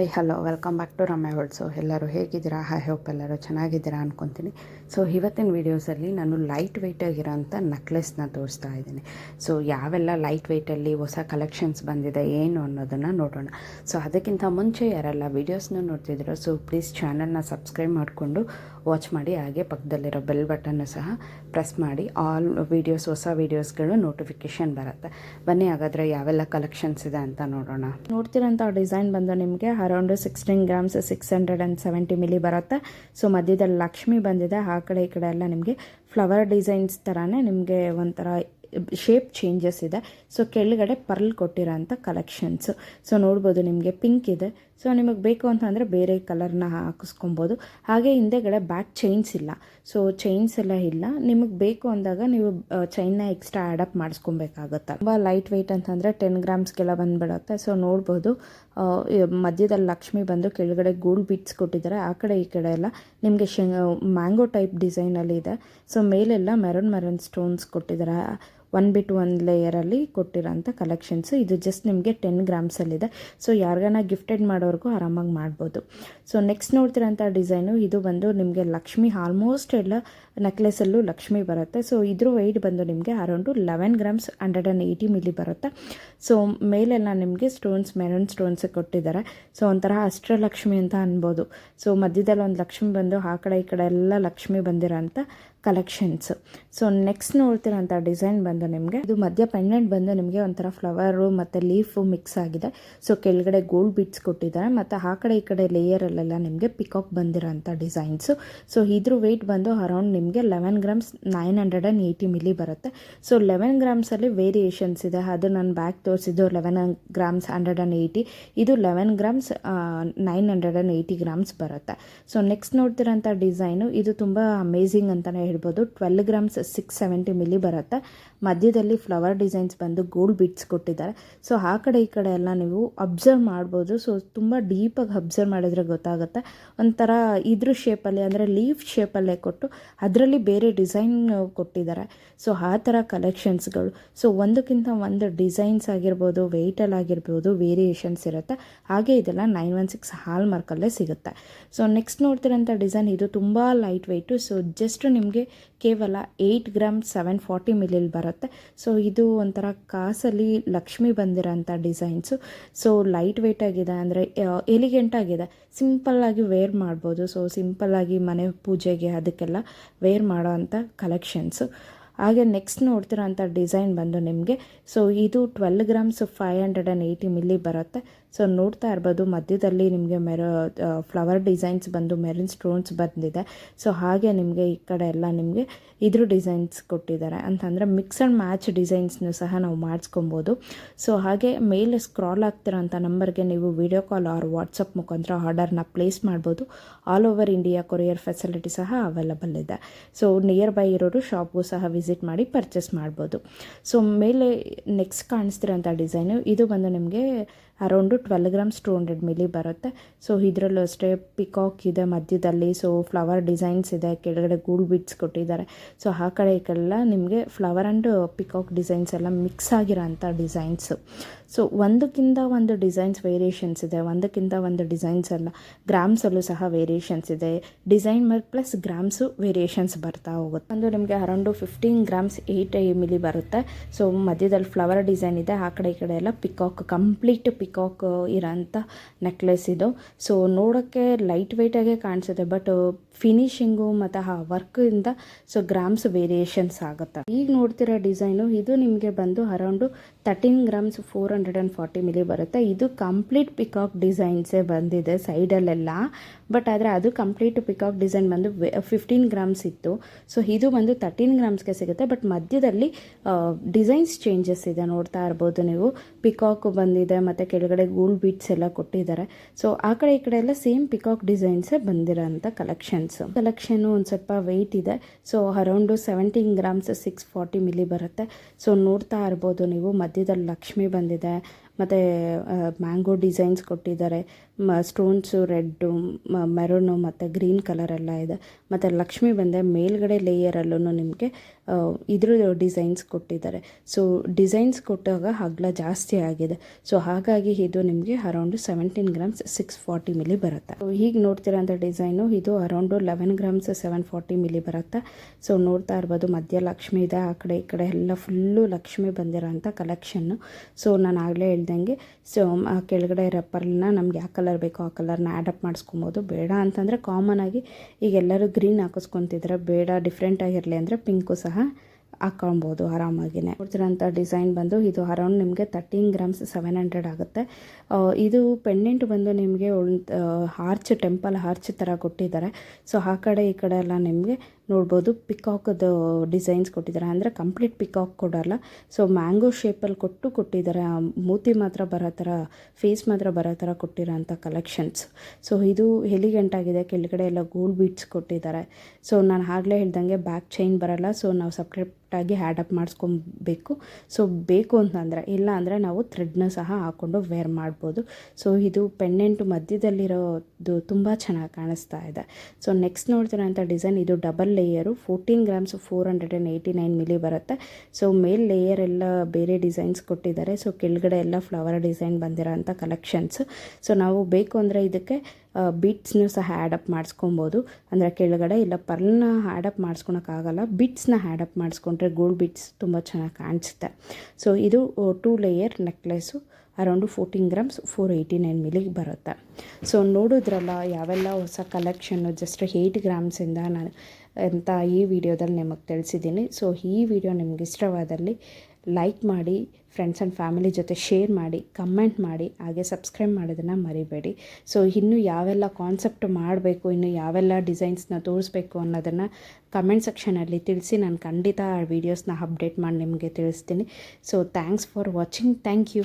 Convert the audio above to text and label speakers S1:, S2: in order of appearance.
S1: Hi, hello, welcome back to Ramya world. So, ಎಲ್ಲರೂ ಹೇಗಿದ್ದೀರಾ? Hi hope ಎಲ್ಲರೂ ಚೆನ್ನಾಗಿದ್ದೀರಾ ಅನ್ಕೊತೀನಿ. ಸೊ, ಇವತ್ತಿನ ವೀಡಿಯೋಸಲ್ಲಿ ನಾನು ಲೈಟ್ ವೆಯ್ಟಾಗಿರೋಂಥ ನೆಕ್ಲೆಸ್ನ ತೋರಿಸ್ತಾ ಇದ್ದೀನಿ. ಸೊ, ಯಾವೆಲ್ಲ ಲೈಟ್ ವೆಯ್ಟಲ್ಲಿ ಹೊಸ ಕಲೆಕ್ಷನ್ಸ್ ಬಂದಿದೆ, ಏನು ಅನ್ನೋದನ್ನು ನೋಡೋಣ. ಸೊ, ಅದಕ್ಕಿಂತ ಮುಂಚೆ ಯಾರೆಲ್ಲ ವೀಡಿಯೋಸ್ನ ನೋಡ್ತಿದ್ದೀರೋ, ಸೊ, ಪ್ಲೀಸ್ ಚಾನಲ್ನ ಸಬ್ಸ್ಕ್ರೈಬ್ ಮಾಡಿಕೊಂಡು ವಾಚ್ ಮಾಡಿ, ಹಾಗೆ ಪಕ್ಕದಲ್ಲಿರೋ ಬೆಲ್ ಬಟನ್ನು ಸಹ ಪ್ರೆಸ್ ಮಾಡಿ. ಆಲ್ ವೀಡಿಯೋಸ್, ಹೊಸ ವೀಡಿಯೋಸ್ಗಳು ನೋಟಿಫಿಕೇಷನ್ ಬರುತ್ತೆ. ಬನ್ನಿ, ಹಾಗಾದರೆ ಯಾವೆಲ್ಲ ಕಲೆಕ್ಷನ್ಸ್ ಇದೆ ಅಂತ ನೋಡೋಣ. ನೋಡ್ತಿರೋಂಥ ಡಿಸೈನ್ ಬಂದು ನಿಮಗೆ around sixteen grams six hundred and seventy milli ಬರುತ್ತೆ. ಸೊ ಮಧ್ಯದಲ್ಲಿ ಲಕ್ಷ್ಮಿ ಬಂದಿದೆ. ಆ ಕಡೆ ಈ ಕಡೆ ಎಲ್ಲ ನಿಮಗೆ ಫ್ಲವರ್ ಡಿಸೈನ್ಸ್ ಥರನೇ ನಿಮಗೆ ಒಂಥರ ಶೇಪ್ ಚೇಂಜಸ್ ಇದೆ. ಸೊ ಕೆಳಗಡೆ ಪರ್ಲ್ ಕೊಟ್ಟಿರೋಂಥ ಕಲೆಕ್ಷನ್ಸು ಸೊ ನೋಡ್ಬೋದು ನಿಮಗೆ ಪಿಂಕ್ ಇದೆ. ಸೊ ನಿಮಗೆ ಬೇಕು ಅಂತಂದರೆ ಬೇರೆ ಕಲರ್ನ ಹಾಕಿಸ್ಕೊಬೋದು. ಹಾಗೆ ಹಿಂದೆಗಡೆ ಬ್ಯಾಕ್ ಚೈನ್ಸ್ ಇಲ್ಲ. ಸೊ ಚೈನ್ಸ್ ಎಲ್ಲ ಇಲ್ಲ. ನಿಮಗೆ ಬೇಕು ಅಂದಾಗ ನೀವು ಚೈನ್ನ ಎಕ್ಸ್ಟ್ರಾ ಆ್ಯಡಪ್ ಮಾಡಿಸ್ಕೊಬೇಕಾಗುತ್ತೆ. ತುಂಬ ಲೈಟ್ ವೆಯ್ಟ್ ಅಂತಂದರೆ ಟೆನ್ ಗ್ರಾಮ್ಸ್ಗೆಲ್ಲ ಬಂದುಬಿಡುತ್ತೆ. ಸೊ ನೋಡ್ಬೋದು. ಮಧ್ಯದಲ್ಲಿ ಲಕ್ಷ್ಮಿ ಬಂದು ಕೆಳಗಡೆ ಗೋಲ್ಡ್ ಬೀಟ್ಸ್ ಕೊಟ್ಟಿದ್ದಾರೆ. ಆ ಕಡೆ, ಈ ಕಡೆ ಎಲ್ಲ ನಿಮಗೆ ಶೇ ಮ್ಯಾಂಗೋ ಟೈಪ್ ಡಿಸೈನಲ್ಲಿ ಇದೆ. ಸೊ ಮೇಲೆಲ್ಲ ಮೆರೂನ್ ಮೆರೂನ್ ಸ್ಟೋನ್ಸ್ ಕೊಟ್ಟಿದ್ದಾರೆ. ಒನ್ ಬಿಟ್ ಒನ್ ಲೇಯರಲ್ಲಿ ಕೊಟ್ಟಿರೋಂಥ ಕಲೆಕ್ಷನ್ಸು ಇದು ಜಸ್ಟ್ ನಿಮಗೆ ಟೆನ್ ಗ್ರಾಮ್ಸಲ್ಲಿದೆ ಸೊ ಯಾರಿಗಾನ ಗಿಫ್ಟೆಡ್ ಮಾಡೋರ್ಗೂ ಆರಾಮಾಗಿ ಮಾಡ್ಬೋದು. ಸೊ ನೆಕ್ಸ್ಟ್ ನೋಡ್ತಿರೋಂಥ ಡಿಸೈನು ಇದು ಬಂದು ನಿಮಗೆ ಲಕ್ಷ್ಮಿ ಆಲ್ಮೋಸ್ಟ್ ಎಲ್ಲ ನೆಕ್ಲೆಸಲ್ಲೂ ಲಕ್ಷ್ಮಿ ಬರುತ್ತೆ. ಸೊ ಇದ್ರ ವೆಯ್ಟ್ ಬಂದು ನಿಮಗೆ around eleven grams hundred and eighty milli ಬರುತ್ತೆ. ಸೊ ಮೇಲೆಲ್ಲ ನಿಮಗೆ ಸ್ಟೋನ್ಸ್ ಮೆರೂನ್ ಸ್ಟೋನ್ಸ್ ಕೊಟ್ಟಿದ್ದಾರೆ. ಸೊ ಒಂಥರ ಅಷ್ಟಲಕ್ಷ್ಮಿ ಅಂತ ಅನ್ಬೋದು. ಸೊ ಮಧ್ಯದಲ್ಲಿ ಒಂದು ಲಕ್ಷ್ಮಿ ಬಂದು ಆ ಕಡೆ ಈ ಕಡೆ ಎಲ್ಲ ಲಕ್ಷ್ಮಿ ಬಂದಿರೋಂಥ ಕಲೆಕ್ಷನ್ಸ್ ಸೊ ನೆಕ್ಸ್ಟ್ ನೋಡ್ತಿರೋಂಥ ಡಿಸೈನ್ ಬಂದು ನಿಮಗೆ. ಇದು ಮಧ್ಯ ಪೆಂಡೆಂಟ್ ಬಂದು ನಿಮಗೆ ಒಂಥರ ಫ್ಲವರು ಮತ್ತು ಲೀಫು ಮಿಕ್ಸ್ ಆಗಿದೆ. ಸೊ ಕೆಳಗಡೆ ಗೋಲ್ಡ್ ಬಿಟ್ಸ್ ಕೊಟ್ಟಿದ್ದಾರೆ. ಮತ್ತು ಆ ಕಡೆ ಈ ಕಡೆ ಲೇಯರಲ್ಲೆಲ್ಲ ನಿಮಗೆ ಪಿಕಾಕ್ ಬಂದಿರೋಂಥ ಡಿಸೈನ್ಸು ಸೊ ಇದ್ರ ವೆಯ್ಟ್ ಬಂದು ಅರೌಂಡ್ ನಿಮಗೆ eleven grams nine hundred and eighty milli ಬರುತ್ತೆ. ಸೊ ಲೆವೆನ್ ಗ್ರಾಮ್ಸಲ್ಲಿ ವೇರಿಯೇಷನ್ಸ್ ಇದೆ. ಅದು ನಾನು ಬ್ಯಾಕ್ ತೋರಿಸಿದ್ದು eleven grams hundred and eighty ಇದು eleven grams nine hundred and eighty grams ಬರುತ್ತೆ. ಸೊ ನೆಕ್ಸ್ಟ್ ನೋಡ್ತಿರೋಂಥ ಡಿಸೈನು ಇದು ತುಂಬ ಅಮೇಝಿಂಗ್ ಅಂತಲೇ ಹೇಳ್ಬೋದು. Twelve grams six seventy milli ಬರುತ್ತೆ. ಮಧ್ಯದಲ್ಲಿ ಫ್ಲವರ್ ಡಿಸೈನ್ಸ್ ಬಂದು ಗೋಲ್ಡ್ ಬಿಟ್ಸ್ ಕೊಟ್ಟಿದ್ದಾರೆ. ಸೊ, ಆ ಕಡೆ ಈ ಕಡೆ ಎಲ್ಲ ನೀವು ಅಬ್ಸರ್ವ್ ಮಾಡ್ಬೋದು. ಸೊ, ತುಂಬ ಡೀಪಾಗಿ ಅಬ್ಸರ್ವ್ ಮಾಡಿದ್ರೆ ಗೊತ್ತಾಗುತ್ತೆ. ಒಂಥರ ಇದ್ರ ಶೇಪಲ್ಲಿ ಅಂದರೆ ಲೀಫ್ ಶೇಪಲ್ಲೇ ಕೊಟ್ಟು ಅದರಲ್ಲಿ ಬೇರೆ ಡಿಸೈನ್ ಕೊಟ್ಟಿದ್ದಾರೆ. ಸೊ, ಆ ಥರ ಕಲೆಕ್ಷನ್ಸ್ಗಳು. ಸೊ, ಒಂದಕ್ಕಿಂತ ಒಂದು ಡಿಸೈನ್ಸ್ ಆಗಿರ್ಬೋದು, ವೆಯ್ಟಲ್ಲಿ ಆಗಿರ್ಬೋದು, ವೇರಿಯೇಷನ್ಸ್ ಇರುತ್ತೆ. ಹಾಗೆ ಇದೆಲ್ಲ ನೈನ್ ಒನ್ ಸಿಕ್ಸ್ ಹಾಲ್ ಮಾರ್ಕಲ್ಲೇ ಸಿಗುತ್ತೆ. ಸೊ, ನೆಕ್ಸ್ಟ್ ನೋಡ್ತಿರೋಂಥ ಡಿಸೈನ್, ಇದು ತುಂಬ ಲೈಟ್ ವೆಯ್ಟು. ಸೊ, ಜಸ್ಟ್ ನಿಮಗೆ ಕೇವಲ ಏಯ್ಟ್ ಗ್ರಾಮ್ ಸೆವೆನ್ ಫಾರ್ಟಿ ಮಿಲಿಲ್ ಬರುತ್ತೆ. ಸೊ ಇದು ಒಂಥರ ಕಾಸಲ್ಲಿ ಲಕ್ಷ್ಮಿ ಬಂದಿರೋಂಥ ಡಿಸೈನ್ಸು ಸೊ ಲೈಟ್ ವೆಯ್ಟ್ ಆಗಿದೆ ಅಂದರೆ ಎಲಿಗೆಂಟ್ ಆಗಿದೆ. ಸಿಂಪಲ್ಲಾಗಿ ವೇರ್ ಮಾಡ್ಬೋದು. ಸೊ ಸಿಂಪಲ್ಲಾಗಿ ಮನೆ ಪೂಜೆಗೆ ಅದಕ್ಕೆಲ್ಲ ವೇರ್ ಮಾಡೋ ಅಂಥ ಕಲೆಕ್ಷನ್ಸು ಹಾಗೆ ನೆಕ್ಸ್ಟ್ ನೋಡ್ತಿರೋ ಅಂಥ ಡಿಸೈನ್ ಬಂದು ನಿಮಗೆ. ಸೊ ಇದು twelve grams five hundred and eighty milli ಬರುತ್ತೆ. ಸೊ ನೋಡ್ತಾ ಇರ್ಬೋದು, ಮಧ್ಯದಲ್ಲಿ ನಿಮಗೆ ಮೆರ ಫ್ಲವರ್ ಡಿಸೈನ್ಸ್ ಬಂದು ಮೆರಿನ್ ಸ್ಟೋನ್ಸ್ ಬಂದಿದೆ. ಸೊ ಹಾಗೆ ನಿಮಗೆ ಈ ಕಡೆ ಎಲ್ಲ ನಿಮಗೆ ಇದ್ರ ಡಿಸೈನ್ಸ್ ಕೊಟ್ಟಿದ್ದಾರೆ. ಅಂತಂದರೆ ಮಿಕ್ಸ್ ಆ್ಯಂಡ್ ಮ್ಯಾಚ್ ಡಿಸೈನ್ಸ್ನು ಸಹ ನಾವು ಮಾಡಿಸ್ಕೊಬೋದು. ಸೊ ಹಾಗೆ ಮೇಲೆ ಸ್ಕ್ರಾಲ್ ಆಗ್ತಿರೋಂಥ ನಂಬರ್ಗೆ ನೀವು ವಿಡಿಯೋ ಕಾಲ್ ಆರ್ ವಾಟ್ಸಪ್ ಮುಖಾಂತರ ಆರ್ಡರ್ನ ಪ್ಲೇಸ್ ಮಾಡ್ಬೋದು. All over India courier facility ಸಹ ಅವೈಲಬಲ್ ಇದೆ. ಸೊ ನಿಯರ್ ಬೈ ಇರೋರು ಶಾಪ್ಗೂ ಸಹ ವಿಸಿಟ್ ಮಾಡಿ ಪರ್ಚೇಸ್ ಮಾಡ್ಬೋದು. ಸೊ ಮೇಲೆ ನೆಕ್ಸ್ಟ್ ಕಾಣಿಸ್ತಿರೋಂಥ ಡಿಸೈನು ಇದು ಬಂದು ನಿಮಗೆ around twelve grams two hundred milli ಬರುತ್ತೆ. ಸೊ ಇದರಲ್ಲೂ ಅಷ್ಟೇ ಪಿಕಾಕ್ ಇದೆ, ಮಧ್ಯದಲ್ಲಿ ಸೊ ಫ್ಲವರ್ ಡಿಸೈನ್ಸ್ ಇದೆ, ಕೆಳಗಡೆ ಗೂಡ್ ಬಿಟ್ಸ್ ಕೊಟ್ಟಿದ್ದಾರೆ. ಸೊ ಆ ಕಡೆ ಈ ಕಡೆಲ್ಲ ನಿಮಗೆ ಫ್ಲವರ್ ಆ್ಯಂಡ್ ಪಿಕಾಕ್ ಡಿಸೈನ್ಸ್ ಎಲ್ಲ ಮಿಕ್ಸ್ ಆಗಿರೋಂಥ ಡಿಸೈನ್ಸು ಸೊ ಒಂದಕ್ಕಿಂತ ಒಂದು ಡಿಸೈನ್ಸ್ ವೇರಿಯೇಷನ್ಸ್ ಇದೆ, ಒಂದಕ್ಕಿಂತ ಒಂದು ಡಿಸೈನ್ಸ್ ಎಲ್ಲ ಗ್ರಾಮ್ಸಲ್ಲೂ ಸಹ ವೇರಿಯೇಷನ್ಸ್ ಇದೆ. ಡಿಸೈನ್ ಪ್ಲಸ್ ಗ್ರಾಮ್ಸು ವೇರಿಯೇಷನ್ಸ್ ಬರ್ತಾ ಹೋಗುತ್ತೆ. ಒಂದು ನಿಮಗೆ around fifteen grams eight milli ಬರುತ್ತೆ. ಸೊ ಮಧ್ಯದಲ್ಲಿ ಫ್ಲವರ್ ಡಿಸೈನ್ ಇದೆ, ಆ ಕಡೆ ಈ ಕಡೆ ಎಲ್ಲ ಪಿಕಾಕ್ ಕಂಪ್ಲೀಟ್ ಪಿಕಾಕ್ ಇರೋಂಥ ನೆಕ್ಲೆಸ್ ಇದು. ಸೊ ನೋಡೋಕ್ಕೆ ಲೈಟ್ ವೆಯ್ಟಾಗೆ ಕಾಣಿಸುತ್ತೆ ಬಟ್ ಫಿನಿಶಿಂಗು ಮತ್ತು ಆ ವರ್ಕಿಂದ ಸೊ ಗ್ರಾಮ್ಸ್ ವೇರಿಯೇಷನ್ಸ್ ಆಗುತ್ತೆ. ಈಗ ನೋಡ್ತಿರೋ ಡಿಸೈನು ಇದು ನಿಮಗೆ ಬಂದು around thirteen grams four hundred and forty milli ಬರುತ್ತೆ. ಇದು ಕಂಪ್ಲೀಟ್ ಪಿಕಾಕ್ ಡಿಸೈನ್ಸೇ ಬಂದಿದೆ ಸೈಡಲ್ಲೆಲ್ಲ. ಬಟ್ ಆದರೆ ಅದು ಕಂಪ್ಲೀಟ್ ಪಿಕಾಕ್ ಡಿಸೈನ್ ಬಂದು ಫಿಫ್ಟೀನ್ ಗ್ರಾಮ್ಸ್ ಇತ್ತು. ಸೊ ಇದು ಬಂದು ತರ್ಟೀನ್ ಗ್ರಾಮ್ಸ್ಗೆ ಸಿಗುತ್ತೆ. ಬಟ್ ಮಧ್ಯದಲ್ಲಿ ಡಿಸೈನ್ಸ್ ಚೇಂಜಸ್ ಇದೆ, ನೋಡ್ತಾ ಇರ್ಬೋದು ನೀವು. ಪಿಕಾಕ್ ಬಂದಿದೆ, ಮತ್ತು ಕೆಳಗಡೆ ಗೋಲ್ಡ್ ಬೀಟ್ಸ್ ಎಲ್ಲ ಕೊಟ್ಟಿದ್ದಾರೆ. ಸೊ ಆ ಕಡೆ ಈ ಕಡೆ ಎಲ್ಲ ಸೇಮ್ ಪಿಕಾಕ್ ಡಿಸೈನ್ಸೇ ಬಂದಿರೋಂಥ ಕಲೆಕ್ಷನ್ಸ್ ಕಲೆಕ್ಷನ್ ಒಂದು ಸ್ವಲ್ಪ ವೆಯ್ಟ್ ಇದೆ. So around seventeen grams six forty milli ಬರುತ್ತೆ. ಸೊ ನೋಡ್ತಾ ಇರ್ಬೋದು ನೀವು. ಮಧ್ಯದಲ್ಲಿ ಲಕ್ಷ್ಮಿ ಬಂದಿದೆ. ಮತ್ತು ಮ್ಯಾಂಗೋ ಡಿಸೈನ್ಸ್ ಕೊಟ್ಟಿದ್ದಾರೆ. ಮ, ಸ್ಟೋನ್ಸು, ರೆಡ್ಡು ಮೆರೂನು ಮತ್ತು ಗ್ರೀನ್ ಕಲರ್ ಎಲ್ಲ ಇದೆ. ಮತ್ತು ಲಕ್ಷ್ಮಿ ಬಂದರೆ ಮೇಲ್ಗಡೆ ಲೇಯರಲ್ಲೂ ನಿಮಗೆ ಇದ್ರ ಡಿಸೈನ್ಸ್ ಕೊಟ್ಟಿದ್ದಾರೆ. ಸೊ, ಡಿಸೈನ್ಸ್ ಕೊಟ್ಟಾಗ ಹಗ್ಲ ಜಾಸ್ತಿ ಆಗಿದೆ. ಸೊ, ಹಾಗಾಗಿ ಇದು ನಿಮಗೆ around seventeen grams six forty milli ಬರುತ್ತೆ. ಸೊ, ಹೀಗೆ ನೋಡ್ತಿರೋಂಥ ಡಿಸೈನು, ಇದು around eleven grams seven forty milli ಬರುತ್ತೆ. ಸೊ, ನೋಡ್ತಾ ಇರ್ಬೋದು ಮಧ್ಯ ಲಕ್ಷ್ಮಿ ಇದೆ, ಆ ಕಡೆ ಈ ಕಡೆ ಎಲ್ಲ ಫುಲ್ಲು ಲಕ್ಷ್ಮಿ ಬಂದಿರೋಂಥ ಕಲೆಕ್ಷನ್ನು ಸೊ, ನಾನು ಆಗಲೇ ಹೇಳ್ದಂಗೆ, ಸೊ ಕೆಳಗಡೆ ಪರ್ಲ್ನ ನಮ್ಗೆ ಯಾವ ಕಲರ್ ಬೇಕೋ ಆ ಕಲರ್ನ ಆ್ಯಡಪ್ ಮಾಡಿಸ್ಕೊಬೋದು. ಬೇಡ ಅಂತಂದರೆ ಕಾಮನ್ ಆಗಿ ಈಗ ಎಲ್ಲರೂ ಗ್ರೀನ್ ಹಾಕಿಸ್ಕೊತಿದ್ರೆ ಬೇಡ ಡಿಫ್ರೆಂಟಾಗಿರಲಿ ಅಂದರೆ ಪಿಂಕು ಸಹ ಹಾಕೊಳ್ಬೋದು ಆರಾಮಾಗಿನೇ. ನೋಡ್ತಿರೋಂಥ ಡಿಸೈನ್ ಬಂದು ಇದು ಅರೌಂಡ್ ನಿಮಗೆ ತರ್ಟೀನ್ ಗ್ರಾಮ್ಸ್ ಸೆವೆನ್ ಹಂಡ್ರೆಡ್ ಆಗುತ್ತೆ. ಇದು ಪೆಂಡೆಂಟ್ ಬಂದು ನಿಮಗೆ ಹಾರ್ಚ್ ಟೆಂಪಲ್ ಹಾರ್ಚ್ ಥರ ಕೊಟ್ಟಿದ್ದಾರೆ. ಸೊ ಆ ಕಡೆ ಈ ಕಡೆ ಎಲ್ಲ ನಿಮಗೆ ನೋಡ್ಬೋದು ಪಿಕಾಕ್ದು ಡಿಸೈನ್ಸ್ ಕೊಟ್ಟಿದ್ದಾರೆ. ಅಂದರೆ ಕಂಪ್ಲೀಟ್ ಪಿಕಾಕ್ ಕೊಡಲ್ಲ. ಸೊ ಮ್ಯಾಂಗೋ ಶೇಪಲ್ಲಿ ಕೊಟ್ಟು ಕೊಟ್ಟಿದ್ದಾರೆ. ಮೂತಿ ಮಾತ್ರ ಬರೋ ಥರ ಫೇಸ್ ಮಾತ್ರ ಬರೋ ಥರ ಕೊಟ್ಟಿರೋಂಥ ಕಲೆಕ್ಷನ್ಸ್ ಸೊ ಇದು ಎಲಿಗೆಂಟ್ ಆಗಿದೆ. ಕೆಳಗಡೆ ಎಲ್ಲ ಗೋಲ್ಡ್ ಬೀಟ್ಸ್ ಕೊಟ್ಟಿದ್ದಾರೆ. ಸೊ ನಾನು ಆಗಲೇ ಹೇಳ್ದಂಗೆ ಬ್ಯಾಕ್ ಚೈನ್ ಬರಲ್ಲ. ಸೊ ನಾವು ಸಪ್ರೇಟಾಗಿ ಹ್ಯಾಡಪ್ ಮಾಡಿಸ್ಕೊಬೇಕು. ಸೊ ಬೇಕು ಅಂತಂದರೆ ಇಲ್ಲ ಅಂದರೆ ನಾವು ಥ್ರೆಡ್ನ ಸಹ ಹಾಕ್ಕೊಂಡು ವೇರ್ ಮಾಡ್ಬೋದು. ಸೊ ಇದು ಪೆಂಡೆಂಟ್ ಮಧ್ಯದಲ್ಲಿರೋದು ತುಂಬ ಚೆನ್ನಾಗಿ ಕಾಣಿಸ್ತಾ ಇದೆ. ಸೊ ನೆಕ್ಸ್ಟ್ ನೋಡ್ತಿರೋಂಥ ಡಿಸೈನ್ ಇದು double layer fourteen grams four hundred and eighty nine milli ಬರುತ್ತೆ. ಸೊ ಮೇಲ್ ಲೇಯರ್ ಎಲ್ಲ ಬೇರೆ ಡಿಸೈನ್ಸ್ ಕೊಟ್ಟಿದ್ದಾರೆ. ಸೊ ಕೆಳಗಡೆ ಎಲ್ಲ ಫ್ಲವರ್ ಡಿಸೈನ್ ಬಂದಿರೋ ಕಲೆಕ್ಷನ್ಸ್ ಸೊ ನಾವು ಬೇಕು ಅಂದರೆ ಇದಕ್ಕೆ ಬಿಟ್ಸ್ನ ಸಹ ಆ್ಯಡಪ್ ಮಾಡಿಸ್ಕೊಬೋದು. ಅಂದರೆ ಕೆಳಗಡೆ ಇಲ್ಲ, ಪರ್ಲ್ನ ಆ್ಯಡಪ್ ಮಾಡಿಸ್ಕೊಳಕ್ಕಾಗಲ್ಲ ಬಿಟ್ಸ್ನ ಆ್ಯಡಪ್ ಮಾಡಿಸ್ಕೊಂಡ್ರೆ ಗೋಲ್ಡ್ ಬಿಟ್ಸ್ ತುಂಬ ಚೆನ್ನಾಗಿ ಕಾಣಿಸುತ್ತೆ. ಸೊ ಇದು two layer necklace around fourteen grams four eighty nine ಮಿಲಿಗೆ ಬರುತ್ತೆ. ಸೊ ನೋಡಿದ್ರಲ್ಲ, ಯಾವೆಲ್ಲ ಹೊಸ ಕಲೆಕ್ಷನ್ನು ಜಸ್ಟ್ ಏಯ್ಟ್ ಗ್ರಾಮ್ಸಿಂದ ನಾನು ಅಂತ ಈ ವಿಡಿಯೋದಲ್ಲಿ ನಿಮಗೆ ತಿಳಿಸಿದ್ದೀನಿ. ಸೊ ಈ ವಿಡಿಯೋ ನಿಮ್ಗೆ ಇಷ್ಟವಾದಲ್ಲಿ ಲೈಕ್ ಮಾಡಿ ಫ್ರೆಂಡ್ಸ್ ಆ್ಯಂಡ್ ಫ್ಯಾಮಿಲಿ ಜೊತೆ ಶೇರ್ ಮಾಡಿ ಕಮೆಂಟ್ ಮಾಡಿ, ಹಾಗೆ ಸಬ್ಸ್ಕ್ರೈಬ್ ಮಾಡೋದನ್ನು ಮರಿಬೇಡಿ. ಸೊ ಇನ್ನು ಯಾವೆಲ್ಲ ಕಾನ್ಸೆಪ್ಟ್ ಮಾಡಬೇಕು, ಇನ್ನು ಯಾವೆಲ್ಲ ಡಿಸೈನ್ಸ್ನ ತೋರಿಸ್ಬೇಕು ಅನ್ನೋದನ್ನು ಕಮೆಂಟ್ ಸೆಕ್ಷನಲ್ಲಿ ತಿಳಿಸಿ ನಾನು ಖಂಡಿತ ಆ ವೀಡಿಯೋಸ್ನ ಅಪ್ಡೇಟ್ ಮಾಡಿ ನಿಮಗೆ ತಿಳಿಸ್ತೀನಿ. So thanks for watching thank you